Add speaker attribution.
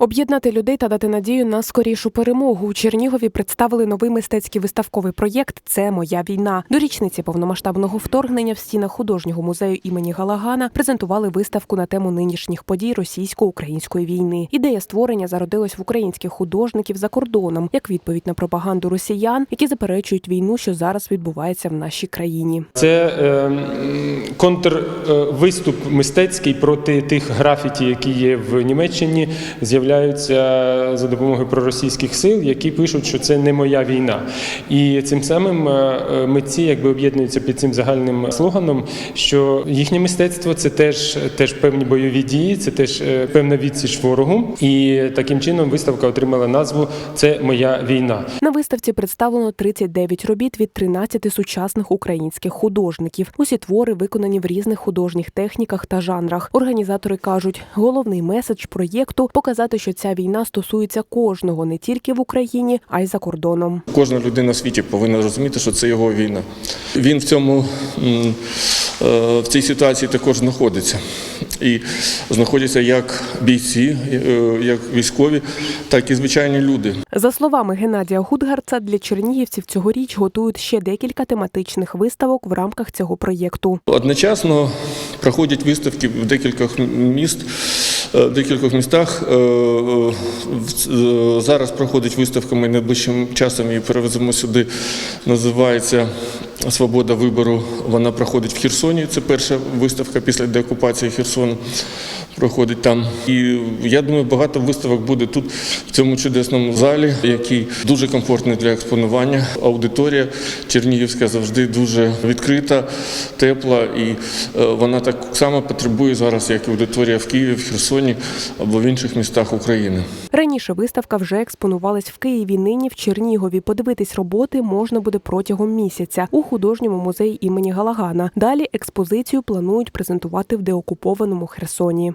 Speaker 1: Об'єднати людей та дати надію на скорішу перемогу. У Чернігові представили новий мистецький виставковий проєкт Це моя війна. До річниці повномасштабного вторгнення в стінах художнього музею імені Галагана презентували виставку на тему нинішніх подій російсько-української війни. Ідея створення зародилась в українських художників за кордоном як відповідь на пропаганду росіян, які заперечують війну, що зараз відбувається в нашій країні.
Speaker 2: Це е, контрвиступ мистецький проти тих графіті, які є в Німеччині, з'являються за допомогою проросійських сил, які пишуть, що це не моя війна. І цим самим е, е, митці якби об'єднуються під цим загальним слоганом, що їхнє мистецтво це теж, теж певні бойові дії, це теж е, певна відсіч ворогу. І таким чином виставка отримала назву Це моя війна.
Speaker 1: На виставці представлено 39 робіт від 13 сучасних українських художників. Усі твори виконані в різних художніх техніках та жанрах. Організатори кажуть, головний меседж проєкту показати, що ця війна стосується кожного не тільки в Україні, а й за кордоном.
Speaker 3: Кожна людина в світі повинна розуміти, що це його війна. Він в цьому е, в цій ситуації також знаходиться. І знаходяться як бійці, е, як військові, так і звичайні люди.
Speaker 1: За словами Геннадія Гудгарца, для чернігівців цьогоріч готують ще декілька тематичних виставок в рамках цього проєкту.
Speaker 3: Одночасно проходять виставки в декількох міст. Е, декількох містах Е, е, зараз проходить виставка. Ми найближчим часом її перевеземо сюди. Називається Свобода вибору. Вона проходить в Херсоні. Це перша виставка після деокупації Херсону. Проходить там. І я думаю, багато виставок буде тут, в цьому чудесному залі, який дуже комфортний для експонування. Аудиторія Чернігівська завжди дуже відкрита, тепла, і е, вона так само потребує зараз, як і аудиторія в Києві, в Херсоні або в інших містах України.
Speaker 1: Раніше виставка вже експонувалась в Києві. Нині в Чернігові. Подивитись роботи можна буде протягом місяця у художньому музеї імені Галагана. Далі експозицію планують презентувати в деокупованому Херсоні.